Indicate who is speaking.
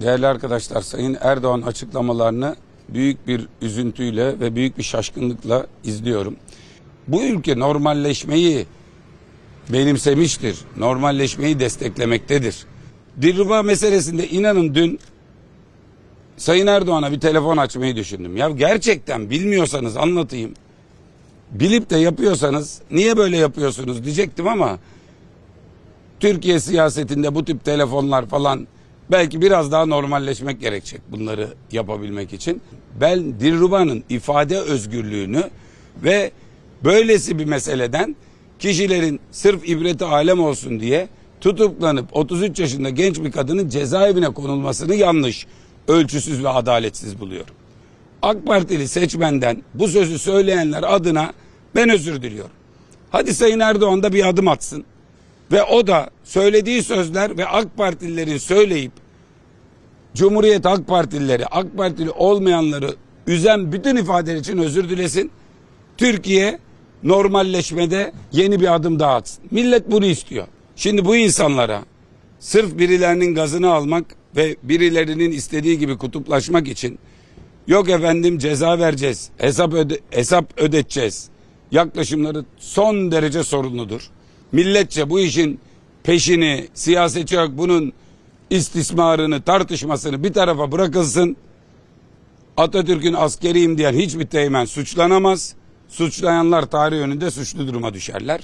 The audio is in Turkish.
Speaker 1: Değerli arkadaşlar, Sayın Erdoğan açıklamalarını büyük bir üzüntüyle ve büyük bir şaşkınlıkla izliyorum. Bu ülke normalleşmeyi benimsemiştir. Normalleşmeyi desteklemektedir. Dilruba meselesinde inanın dün Sayın Erdoğan'a bir telefon açmayı düşündüm. Ya gerçekten bilmiyorsanız anlatayım. Bilip de yapıyorsanız niye böyle yapıyorsunuz diyecektim ama Türkiye siyasetinde bu tip telefonlar falan belki biraz daha normalleşmek gerekecek bunları yapabilmek için. Ben Dilruba'nın ifade özgürlüğünü ve böylesi bir meseleden kişilerin sırf ibreti alem olsun diye tutuklanıp 33 yaşında genç bir kadının cezaevine konulmasını yanlış, ölçüsüz ve adaletsiz buluyorum. AK Partili seçmenden bu sözü söyleyenler adına ben özür diliyorum. Hadi Sayın Erdoğan da bir adım atsın. Ve o da söylediği sözler ve AK Partililerin söyleyip Cumhuriyet AK Partilileri, AK Partili olmayanları üzen bütün ifadeler için özür dilesin. Türkiye normalleşmede yeni bir adım daha atsın. Millet bunu istiyor. Şimdi bu insanlara sırf birilerinin gazını almak ve birilerinin istediği gibi kutuplaşmak için yok efendim ceza vereceğiz, hesap, öde, hesap ödeteceğiz yaklaşımları son derece sorunludur. Milletçe bu işin peşini, siyasetçi yok bunun istismarını, tartışmasını bir tarafa bırakılsın. Atatürk'ün askeriyim diyen hiçbir teğmen suçlanamaz. Suçlayanlar tarih önünde suçlu duruma düşerler.